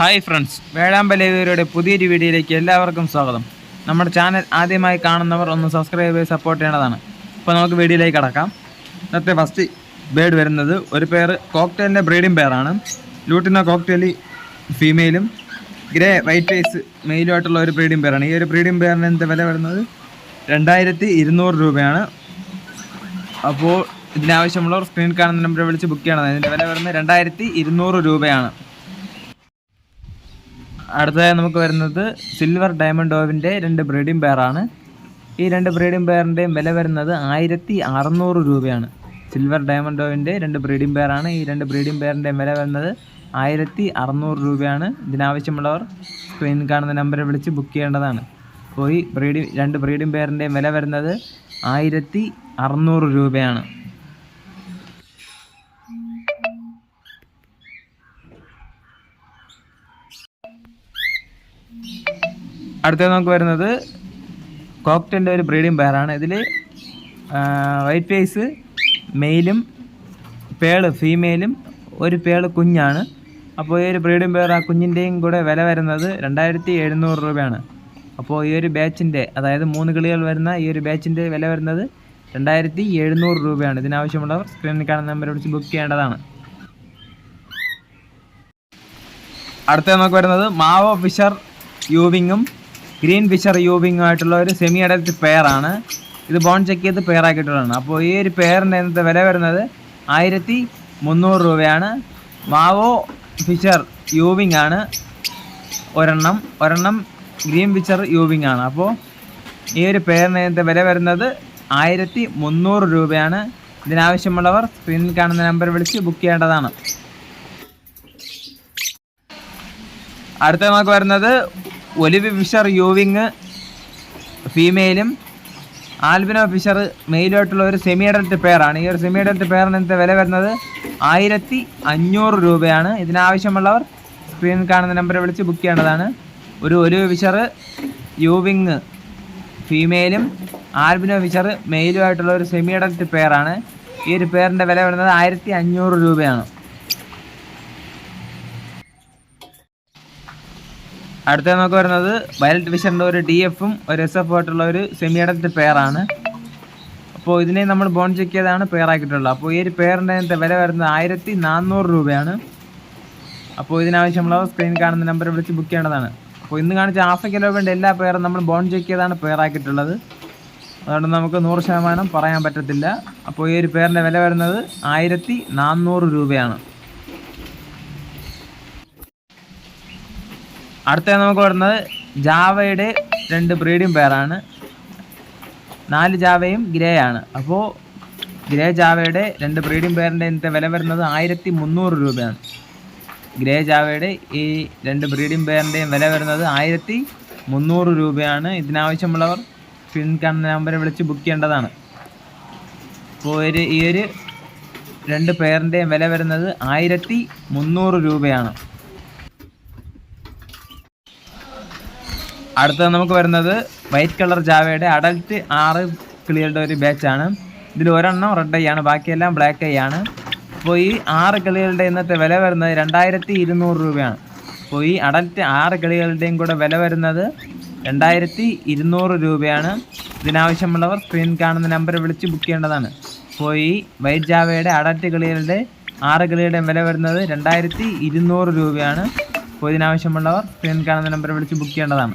Hi friends വേഴാമ്പലേവരുടെ പുതിയൊരു വീഡിയോയിലേക്ക് എല്ലാവർക്കും സ്വാഗതം. നമ്മുടെ ചാനൽ ആദ്യമായി കാണുന്നവർ ഒന്ന് സബ്സ്ക്രൈബ് ചെയ്ത് സപ്പോർട്ട് ചെയ്യേണ്ടതാണ്. അപ്പോൾ നമുക്ക് വീഡിയോയിലേക്ക് കടക്കാം. ഇന്നത്തെ ഫസ്റ്റ് ബേഡ് വരുന്നത് ഒരു പേര് കോക്ടെയിലിന്റെ ബ്രീഡിംഗ് പേറാണ് ലൂട്ടിനോ കോക്ടെയിൽ ഫീമെയിലും ഗ്രേ വൈറ്റ് ഫേസ് മെയിലുമായിട്ടുള്ള ഒരു ബ്രീഡിംഗ് പേരാണ് ഈ ഒരു ബ്രീഡിംഗ് പേറിന് എന്ത് വില വരുന്നത്? രണ്ടായിരത്തി ഇരുന്നൂറ് രൂപയാണ്. അപ്പോൾ ഇതിനാവശ്യമുള്ളവർ സ്ക്രീൻ കാണുന്ന നമ്പർ വിളിച്ച് ബുക്ക് ചെയ്യണം. ഇതിന്റെ വില വരുന്നത് രണ്ടായിരത്തി ഇരുന്നൂറ് രൂപയാണ്. അടുത്തതായി നമുക്ക് വരുന്നത് സിൽവർ ഡയമണ്ട് ഓവിന്റെ രണ്ട് ബ്രീഡിംഗ് പെയറാണ് ഈ രണ്ട് ബ്രീഡിംഗ് പെയറിന്റെയും വില വരുന്നത് ആയിരത്തി അറുന്നൂറ് രൂപയാണ്. സിൽവർ ഡയമണ്ട് ഓവിന്റെ രണ്ട് ബ്രീഡിംഗ് പെയറാണ് ഈ രണ്ട് ബ്രീഡിംഗ് പെയറിന്റെയും വില വരുന്നത് ആയിരത്തി അറുന്നൂറ് രൂപയാണ്. ഇതിനാവശ്യമുള്ളവർ സ്ക്രീനിൽ കാണുന്ന നമ്പറിൽ വിളിച്ച് ബുക്ക് ചെയ്യേണ്ടതാണ്. അപ്പോൾ ഈ ബ്രീഡിംഗ് രണ്ട് ബ്രീഡിംഗ് പെയറിന്റെയും വില വരുന്നത് ആയിരത്തി അറുന്നൂറ് രൂപയാണ്. അടുത്തത് നമുക്ക് വരുന്നത് കോക്ടലിന്റെ ഒരു ബ്രീഡിംഗ് പെയറാണ്. ഇതിൽ വൈറ്റ് ഫേസ് മെയിലും പേൾ ഫീമെയിലും ഒരു പേൾ കുഞ്ഞാണ്. അപ്പോൾ ഈ ഒരു ബ്രീഡിംഗ് പെയർ ആ കുഞ്ഞിന്റെയും കൂടെ വില വരുന്നത് രണ്ടായിരത്തി എഴുന്നൂറ് രൂപയാണ്. അപ്പോൾ ഈ ഒരു ബാച്ചിന്റെ അതായത് മൂന്ന് കിളികൾ വരുന്ന ഈ ഒരു ബാച്ചിന്റെ വില വരുന്നത് രണ്ടായിരത്തി എഴുന്നൂറ് രൂപയാണ്. ഇതിനാവശ്യമുള്ളവർ സ്ക്രീനിൽ കാണുന്ന നമ്പർ വിളിച്ച് ബുക്ക് ചെയ്യേണ്ടതാണ്. അടുത്ത നമുക്ക് വരുന്നത് മാവോ ഫിഷർ യൂവിങ്ങും ഗ്രീൻ ഫിഷർ യൂവിങ് ആയിട്ടുള്ള ഒരു സെമി അഡൽറ്റ് പെയറാണ് ഇത് ബോൺ ചെക്ക് ചെയ്ത് പെയറാക്കിയിട്ടുള്ളതാണ് അപ്പോൾ ഈ ഒരു പെയറിന്റെ ഇന്നത്തെ വില വരുന്നത് ആയിരത്തി മുന്നൂറ് രൂപയാണ്. മാവോ ഫിഷർ യൂവിങ് ആണ്. ഒരെണ്ണം ഒരെണ്ണം ഗ്രീൻ ഫിഷർ യൂവിങ് ആണ്. അപ്പോൾ ഈ ഒരു പെയറിന് ഇന്നത്തെ വില വരുന്നത് ആയിരത്തി മുന്നൂറ് രൂപയാണ്. ഇതിനാവശ്യമുള്ളവർ സ്ക്രീനിൽ കാണുന്ന നമ്പർ വിളിച്ച് ബുക്ക് ചെയ്യേണ്ടതാണ്. അടുത്ത നമുക്ക് വരുന്നത് ഒലിവ് ഫിഷർ യൂവിങ് ഫീമെയിലും ആൽബിനോ ഫിഷർ മെയിലുമായിട്ടുള്ള ഒരു സെമി അഡൽട്ട് പെയറാണ് ഈ ഒരു സെമി അഡൽട്ട് പെയറിന് ഇന്നത്തെ വില വരുന്നത് ആയിരത്തി അഞ്ഞൂറ് രൂപയാണ്. ഇതിനാവശ്യമുള്ളവർ സ്ക്രീനിൽ കാണുന്ന നമ്പറിൽ വിളിച്ച് ബുക്ക് ചെയ്യേണ്ടതാണ്. ഒരു ഒലിവ് ഫിഷർ യൂവിങ് ഫീമെയിലും ആൽബിനോ ഫിഷർ മെയിലുമായിട്ടുള്ള ഒരു സെമി അഡൽട്ട് പെയറാണ് ഈ ഒരു പെയറിന്റെ വില വരുന്നത് ആയിരത്തി അഞ്ഞൂറ് രൂപയാണ്. അടുത്ത നമുക്ക് വരുന്നത് വയലറ്റ് ഡിവിഷന്റെ ഒരു ഡി എഫും ഒരു എസ് എഫ് ആയിട്ടുള്ള ഒരു സെമി പെയറാണ് അപ്പോൾ ഇതിനെ നമ്മൾ ബോൺ ചെക്ക് ചെയ്താണ് പെയർ ആക്കിയിട്ടുള്ളത്. അപ്പോൾ ഈ ഒരു പെയറിന്റെ വില വരുന്നത് ആയിരത്തി നാനൂറ് രൂപയാണ്. അപ്പോൾ ഇതിനാവശ്യമുള്ളവർ സ്ക്രീൻ കാണുന്ന നമ്പർ വിളിച്ച് ബുക്ക് ചെയ്യേണ്ടതാണ്. അപ്പോൾ ഇന്ന് കാണിച്ച കിലോ വേണ്ട എല്ലാ പെയറും നമ്മൾ ബോൺ ചെക്ക് ചെയ്താണ് പെയർ ആക്കിയിട്ടുള്ളത്. അതുകൊണ്ട് നമുക്ക് നൂറ് ശതമാനം പറയാൻ പറ്റത്തില്ല. അപ്പോൾ ഈ ഒരു പെയറിന്റെ വില വരുന്നത് ആയിരത്തി നാനൂറ് രൂപയാണ്. അടുത്ത നമുക്ക് വരുന്നത് ജാവയുടെ രണ്ട് ബ്രീഡിംഗ് പെയറാണ് നാല് ജാവയും ഗ്രേ ആണ്. അപ്പോൾ ഗ്രേ ജാവയുടെ രണ്ട് ബ്രീഡിംഗ് പെയറിന്റെ ഇന്നത്തെ വില വരുന്നത് ആയിരത്തി മുന്നൂറ് രൂപയാണ്. ഗ്രേ ജാവയുടെ ഈ രണ്ട് ബ്രീഡിംഗ് പെയറിന്റെയും വില വരുന്നത് ആയിരത്തി മുന്നൂറ് രൂപയാണ്. ഇതിനാവശ്യമുള്ളവർ പിൻ കണ്ണ നമ്പറെ വിളിച്ച് ബുക്ക് ചെയ്യേണ്ടതാണ്. അപ്പോൾ ഒരു ഈ ഒരു രണ്ട് പെയറിന്റെയും വില വരുന്നത് ആയിരത്തി മുന്നൂറ് രൂപയാണ്. അടുത്തത് നമുക്ക് വരുന്നത് വൈറ്റ് കളർ ജാവയുടെ അഡൽറ്റ് ആറ് കിളികളുടെ ഒരു ബാച്ചാണ്. ഇതിൽ ഒരെണ്ണം റെഡ് ഐ ആണ് ബാക്കിയെല്ലാം ബ്ലാക്ക് ഐ ആണ്. അപ്പോൾ ഈ ആറ് കിളികളുടെ ഇന്നത്തെ വില വരുന്നത് രണ്ടായിരത്തി ഇരുന്നൂറ് രൂപയാണ്. അപ്പോൾ ഈ അഡൽറ്റ് ആറ് കിളികളുടെയും കൂടെ വില വരുന്നത് രണ്ടായിരത്തി ഇരുന്നൂറ് രൂപയാണ്. ഇതിനാവശ്യമുള്ളവർ സ്ക്രീൻ കാണുന്ന നമ്പർ വിളിച്ച് ബുക്ക് ചെയ്യേണ്ടതാണ്. അപ്പോൾ ഈ വൈറ്റ് ജാവയുടെ അഡൽറ്റ് കിളികളുടെ ആറ് കിളികളുടെയും വില വരുന്നത് രണ്ടായിരത്തി ഇരുന്നൂറ് രൂപയാണ്. അപ്പോൾ ഇതിനാവശ്യമുള്ളവർ സ്ക്രീൻ കാണുന്ന നമ്പർ വിളിച്ച് ബുക്ക് ചെയ്യേണ്ടതാണ്.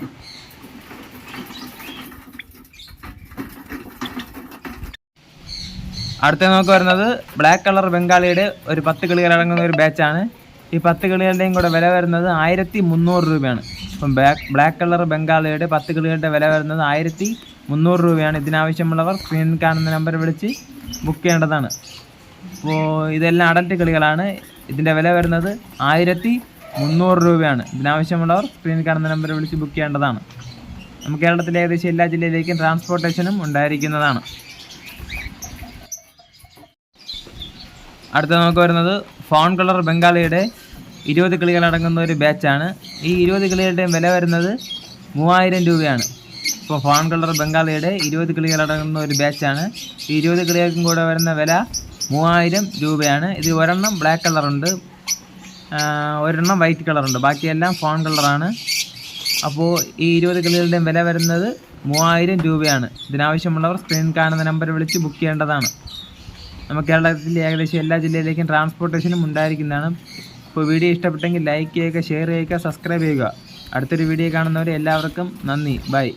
അടുത്ത നമുക്ക് വരുന്നത് ബ്ലാക്ക് കളർ ബംഗാളിയുടെ ഒരു പത്ത് കിളികൾ അടങ്ങുന്ന ഒരു ബാച്ചാണ് ഈ പത്ത് കിളികളുടെയും കൂടെ വില വരുന്നത് ആയിരത്തി മുന്നൂറ് രൂപയാണ്. അപ്പം ബ്ലാക്ക് ബ്ലാക്ക് കളർ ബംഗാളിയുടെ പത്ത് കിളികളുടെ വില വരുന്നത് ആയിരത്തി മുന്നൂറ് രൂപയാണ്. ഇതിനാവശ്യമുള്ളവർ സ്ക്രീൻ കാണുന്ന നമ്പർ വിളിച്ച് ബുക്ക് ചെയ്യേണ്ടതാണ്. അപ്പോൾ ഇതെല്ലാം അടൽറ്റ് കിളികളാണ്. ഇതിന്റെ വില വരുന്നത് ആയിരത്തി മുന്നൂറ് രൂപയാണ്. ഇതിനാവശ്യമുള്ളവർ സ്ക്രീനിൽ കാണുന്ന നമ്പറിൽ വിളിച്ച് ബുക്ക് ചെയ്യേണ്ടതാണ്. നമുക്ക് കേരളത്തിലെ ഏകദേശം എല്ലാ ജില്ലയിലേക്കും ട്രാൻസ്പോർട്ടേഷനും ഉണ്ടായിരിക്കുന്നതാണ്. അടുത്ത നമുക്ക് വരുന്നത് ഫോൺ കളർ ബംഗാളിയുടെ ഇരുപത് കിളികൾ അടങ്ങുന്ന ഒരു ബാച്ചാണ് ഈ ഇരുപത് കിളികളുടെയും വില വരുന്നത് മൂവായിരം രൂപയാണ്. ഇപ്പോൾ ഫോൺ കളർ ബംഗാളിയുടെ ഇരുപത് കിളികൾ അടങ്ങുന്ന ഒരു ബാച്ചാണ് ഈ ഇരുപത് കിളികൾക്കും കൂടെ വരുന്ന വില മൂവായിരം രൂപയാണ്. ഇതിൽ ഒരെണ്ണം ബ്ലാക്ക് കളറുണ്ട് ഒരെണ്ണം വൈറ്റ് കളറുണ്ട് ബാക്കിയെല്ലാം ഫോൺ കളറാണ് അപ്പോൾ ഈ ഇരുപത് കിളികളുടെയും വില വരുന്നത് മൂവായിരം രൂപയാണ്. ഇതിനാവശ്യമുള്ളവർ സ്ക്രീൻ കാണുന്ന നമ്പർ വിളിച്ച് ബുക്ക് ചെയ്യേണ്ടതാണ്. നമുക്ക് കേരളത്തിലെ ഏകദേശം എല്ലാ ജില്ലയിലേക്കും ട്രാൻസ്പോർട്ടേഷനും ഉണ്ടായിരിക്കുന്നതാണ്. ഇപ്പോൾ വീഡിയോ ഇഷ്ടപ്പെട്ടെങ്കിൽ ലൈക്ക് ചെയ്യുക ഷെയർ ചെയ്യുക സബ്സ്ക്രൈബ് ചെയ്യുക. അടുത്തൊരു വീഡിയോ കാണുന്നവരെ എല്ലാവർക്കും നന്ദി. ബൈ